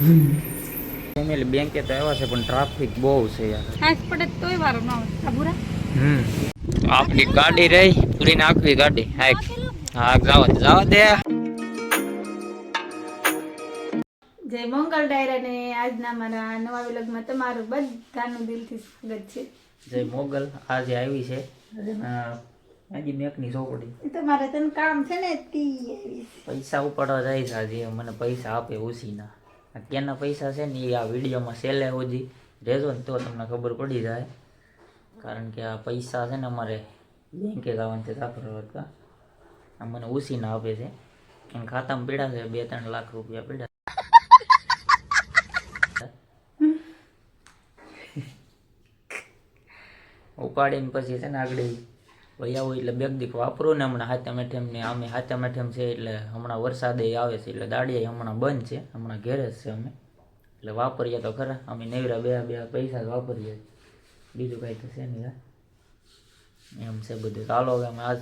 Family બેંકે તો આવ્યા છે પણ ટ્રાફિક બહુ છે યાર. ખાસ પડે તોય વારો ન આવે. સાબુરા હમ. આપણી ગાડી રહી પૂરી નાખવી ગાડી. હા હા જાવ જાવ દે. જય મંગળ ડાયરા ને આજના મારા નવા વિલોગમાં તમારું બધાનું દિલથી સ્વાગત છે. જય મોગલ. આજે આવી છે. આજે મેકની ચોપડી તમારે તન કામ છે ને તી પૈસા ઉપાડવા જાય છે આજે. મને પૈસા આપે ઓછીના આ કેના પૈસા છે ને એ આ વિડીયોમાં સેલે હોજી રહેજો ને તો તમને ખબર પડી જાય. કારણ કે આ પૈસા છે ને અમારે બેંકે જવાનું છે દાખલો હતા આ મને ઉસીને આપે છે. એમ ખાતામાં પીડા છે બે ત્રણ લાખ રૂપિયા પીડા ઉપાડીને પછી છે ને આગળ આવું એટલે બેગ દીક વાપરું ને હમણાં હાથે મેઠેમ ને અમે હાથે મેઠેમ છે એટલે હમણાં વરસાદે આવે છે એટલે દાડિયા હમણાં બંધ છે. હમણાં ઘેરે જ છે અમે. એટલે વાપરીએ તો ખરા. અમે નેવરા બે બે પૈસા વાપરીએ. બીજું કાંઈ તો છે નહીં હા. એમ છે બધું. ચાલો હવે અમે આજ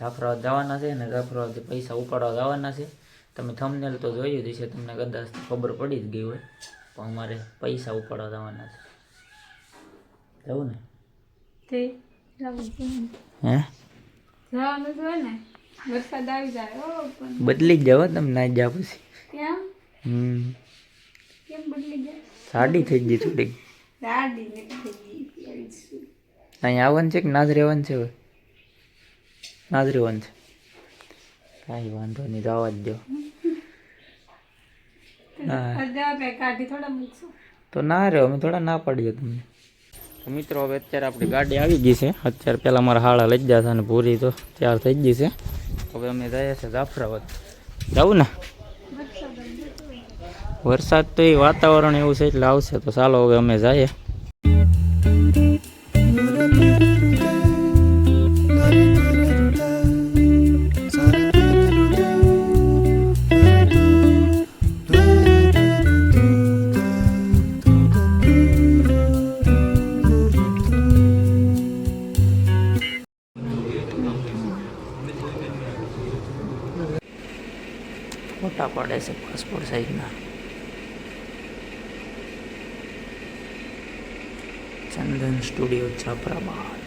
જાફરાબાદ જવાના છે ને જાફરાબાદ પૈસા ઉપાડવા જવાના છે. તમે થંબનેલ તો જોયું જ છે, તમને કદાચ ખબર પડી જ ગઈ હોય. પણ અમારે પૈસા ઉપાડવા જવાના છે. જવું ને? તે. હે? બદલી જ જાવ તમે ના જા પછી. હમ. સાડી થઈ ગઈ થોડીક. અહીં આવવાનું છે કે નાજ રહેવાનું છે હવે? નાજ રહેવાનું છે. કાંઈ વાંધો નહીં જવા જ દો. તો ના રહ્યો અમે થોડા ના પાડીએ તમને. તો મિત્રો, હવે અત્યારે આપણી ગાડી આવી ગઈ છે. અત્યારે પહેલાં મારા હાળા લઈ હતા અને પૂરી તો તૈયાર થઈ ગઈ છે. હવે અમે જઈએ છીએ જાફરાબાદ. જવું ને? વરસાદ તો એ વાતાવરણ એવું છે એટલે આવશે તો ચાલો હવે અમે જઈએ. પાડે છે પાસપોર્ટ સાઈઝના ચંદન સ્ટુડિયો જાફરાબાદ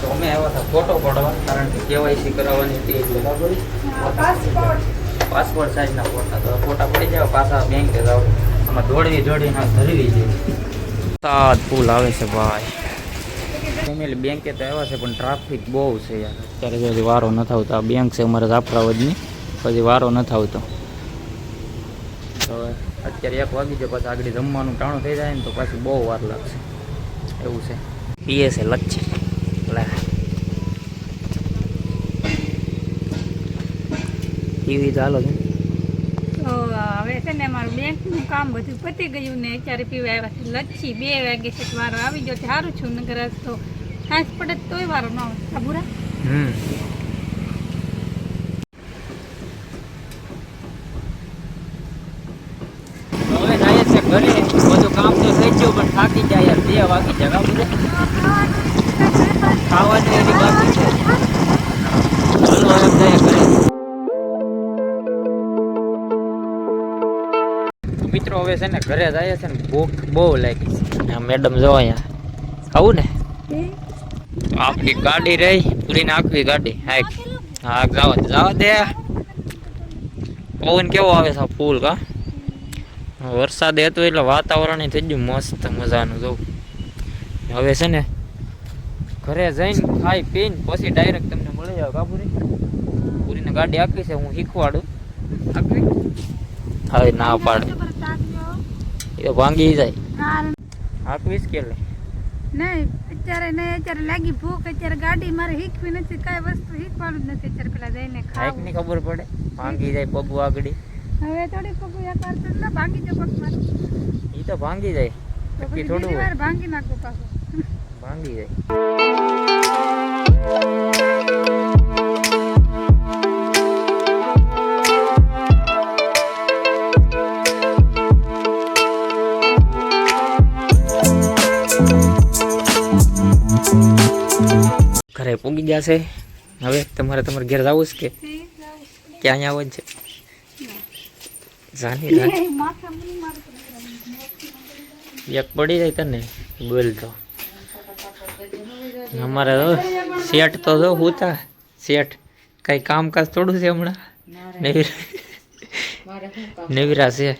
તો અમે આવ્યા હતા ફોટો પાડવા કારણ કે કેવાયસી કરાવવાની હતી એટલે. બરાબર પાસપોર્ટ સાઇઝના ફોટા, તો ફોટા પડી જાય, પાછા બેંકે જાવ આમાં દોડવી દોડીને ધરવી છે સાત ફૂલ આવે છે ભાઈ. ફેમિલી બેંકે તો આવ્યા છે, પણ ટ્રાફિક બહુ છે યાર. અત્યારે જો વારો નથી આવતો આ બેંક છે અમારે જાફરાબાદની. પછી વારો નથી આવતો હવે અત્યારે એક વાગી જાય, પછી આગળ જમવાનું ટાણું થઈ જાય ને તો પાછી બહુ વાર લાગશે. એવું છે. પીએ છે લચ્છી. લે. ટીવી ચાલો છે. તો હવે છે ને મારું બેંકનું કામ બધું પતી ગયું ને અત્યારે પીવા આવ્યા છે. લચ્છી બે વાગે છે વારો આવી ગયો સારું છું નગર તો હાથ પડે તોય વારો ન આવે. સાબુરા હમ. હવે જાય છે ઘરે. બધું કામ તો થઈ ગયું પણ થાકી જાય યાર. બે વાગી જાય કામ બધે ખાવાની એની બાકી છે. હવે છે ને ઘરે જાય છે ને ભૂખ બહુ લાગી છે. મેડમ જો અહીંયા. આવું ને? આપણી ગાડી રહી પૂરી નાખવી ગાડી. હાક હા જાવ જાવ દે. પવન કેવો આવે છે ફૂલ કા? વરસાદ હતો એટલે વાતાવરણ થઈ ગયું મસ્ત મજાનું જોઉં હવે છે ને ઘરે જઈને ખાઈ પીને પછી ડાયરેક્ટ તમને મળી જાવ કાપુરી પૂરીને ગાડી આખી છે હું શીખવાડું. આખી? હવે ના પાડે. એ તો ભાંગી જાય. આખવીશ કે લે નહીં અત્યારે નહીં અત્યારે લાગી ભૂખ અત્યારે ગાડી મારે શીખવી નથી કઈ વસ્તુ શીખવાનું જ નથી અત્યારે પેલા જઈને ખાવું ની ખબર પડે ભાંગી જાય પગ આગળી. હવે થોડી પગું એક તો ના ભાંગી જો પગ મારું એ તો ભાંગી જાય તો પછી થોડું વાર ભાંગી નાખો પાછું. ભાંગી જાય. ઘરે પૂગી છે હવે તમારે તમારે ઘેર જવું છે કે? કે અહીંયા આવો છે? જાની એક પડી જાય તને? બોલ તો. અમારે શેઠ તો જો હુતા. શેઠ કઈ કામકાજ થોડું છે હમણાં? નેવિરા નેવીરા છે.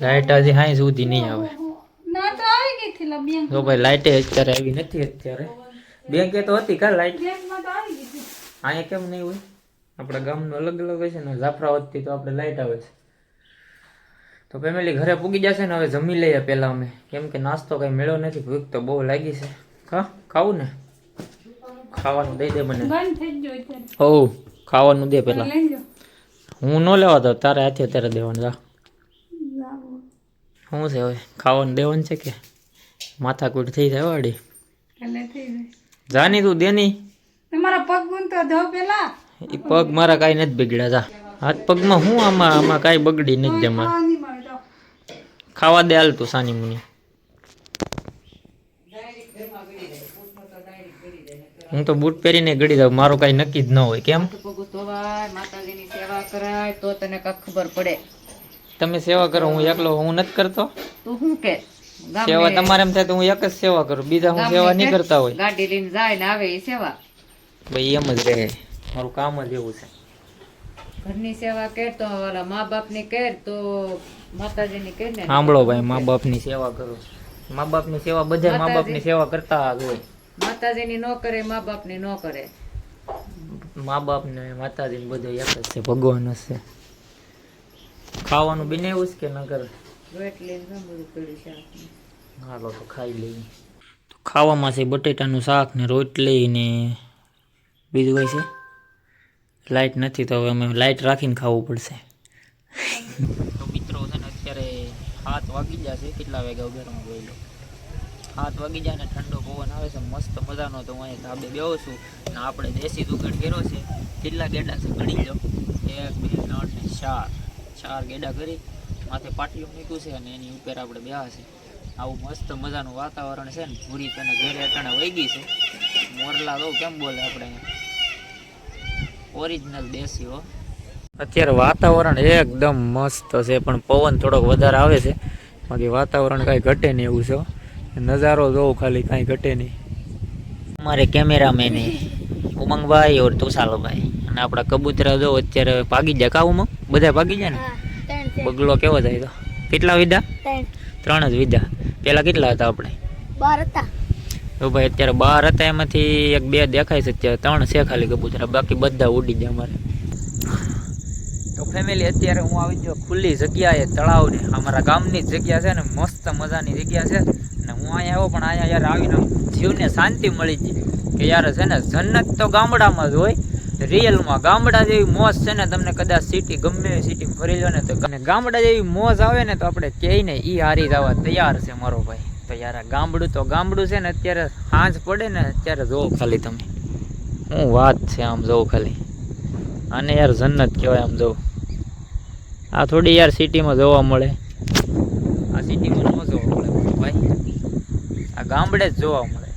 લાઇટ લાઈટ ન હજી હાઈ સુધી નહીં આવે. ના તો જો ભાઈ લાઈટે અત્યારે આવી નથી અત્યારે. બેંકે તો હતી કા લાઈટ અહીંયા કેમ નહીં હોય? આપણા ગામનું અલગ અલગ હોય છે ને જાફરાવતથી તો આપણે લાઈટ આવે છે. તો ફેમિલી ઘરે પૂગી જશે ને હવે જમી લઈએ પહેલાં અમે. કેમ કે નાસ્તો કંઈ મેળો નથી ભૂખ તો બહુ લાગી છે. હા ખાવું ને? ખાવાનું દઈ દે મને. બંધ થઈ ગયો અત્યારે. હો ખાવાનું દે પહેલાં. હું ન લેવા દઉં તારે હાથે ત્યારે દેવાનું જા. શું છે હવે? ખાવાનું દેવાનું છે કે? માથાકૂટ થઈ જાય વાડી. થઈ જાય. જાની તું દેની? તમારા પગ ગુંતો ધો પેલા. એ પગ મારા કાંઈ નથી બગડ્યા જા. હાથ પગમાં હું આમાં આમાં કાંઈ બગડી નથી જમા. તો ખાવા દે હાલ તું સાની મુની. હું તો બૂટ પહેરીને ગળી દઉં મારું કાંઈ નક્કી જ ન હોય કેમ? માતાજીની સેવા કરાય તો તને ખબર પડે. તમે સેવા કરો હું એકલો હું નથી કરતો? તું શું કે? સેવા તમારે એમ થાય તો હું એક જ સેવા કરું બીજા હું સેવા નહીં કરતા હોય. ગાડી લઈને જાય ને આવે એ સેવા. ભાઈ એમ જ રહે. મારું કામ જ એવું છે. ઘરની સેવા કર તો ઓલા મા બાપની કર તો માતાજીની કર ને. સાંભળો ભાઈ મા બાપની સેવા કરો. મા બાપની સેવા બધા મા બાપની સેવા કરતા જ હોય. માતાજીની નો કરે મા બાપની નો કરે. મા બાપ ને માતાજી ને બધું એક જ છે ભગવાન જ છે. ખાવાનું બનાવ્યું છે કે ન કરે? રોટલી પડ્યું હાલો તો ખાઈ લઈએ. તો ખાવામાં છે બટેટાનું શાક ને રોટલી ને બીજું કઈ છે? લાઇટ નથી તો હવે અમે લાઈટ રાખીને ખાવું પડશે. તો મિત્રો છે ને અત્યારે હાથ વાગી જશે કેટલા વાગ્યા ઉગારમાં ગયેલો હાથ વાગી જાય ને ઠંડો પવન આવે છે મસ્ત મજાનો તો હું અહીંયા ધાબે બેહો છું ને આપણે દેશી દુકાળ કર્યો છે. કેટલા ગેડા છે? ગણી લો. એક બે ત્રણ ને ચાર. ચાર ગેડા કરી. માથે પાટલું મૂક્યું છે અને એની ઉપર આપણે બેહા છે. આવું મસ્ત મજાનું વાતાવરણ છે ને પૂરી તેને ઘેરે અટાણે વહી ગઈ છે. મોરલા તો કેમ બોલે આપણે ઓરિજિનલ દેશી હો. અત્યારે વાતાવરણ એકદમ મસ્ત છે, પણ પવન થોડોક વધારે આવે છે. બાકી વાતાવરણ કાંઈ ઘટે નહીં એવું છે નજારો જોઉં ખાલી, કાંઈ ઘટે નહીં. અમારે કેમેરામેન ઉમંગભાઈ ઓર તુષાલભાઈ અને આપણા કબૂતરા જો અત્યારે ભાગી જાય કાઉમાં બધા ભાગી જાય ને? બગલો કેવો થાય તો? કેટલા વિધા? ત્રણ. જ વિધા. પેલા કેટલા હતા આપણે? બાર હતા. તો ભાઈ અત્યારે બાર હતા એમાંથી એક બે દેખાય છે અત્યારે. ત્રણ છે ખાલી કબૂતરા. બાકી બધા ઉડી જાય અમારે. તો ફેમિલી અત્યારે હું આવી ગયો ખુલ્લી જગ્યાએ તળાવને. અમારા ગામની જ જગ્યા છે ને મસ્ત મજાની જગ્યા છે. ને હું અહીંયા આવ્યો પણ અહીંયા યાર આવીને જીવને શાંતિ મળી ગઈ. કે યાર છે ને જન્નત તો ગામડામાં જ હોય રિયલમાં ગામડા જેવી મોજ છે ને, તમને કદાચ સિટી ગમે સિટી ફરી લો ને, તો ગામડા જેવી મોજ આવે ને, તો આપણે કહે ને એ હારી જવા તૈયાર છે મારો ભાઈ. તો યાર ગામડું તો ગામડું છે ને, અત્યારે સાંજ પડે ને, અત્યારે જોવો ખાલી તમે. શું વાત છે આમ જોવો ખાલી. આને યાર જન્નત કહેવાય આમ જોવો. આ થોડી યાર સિટીમાં જોવા મળે. આ સિટીમાં ન જોવા મળે, ભાઈ. આ ગામડે જ જોવા મળે.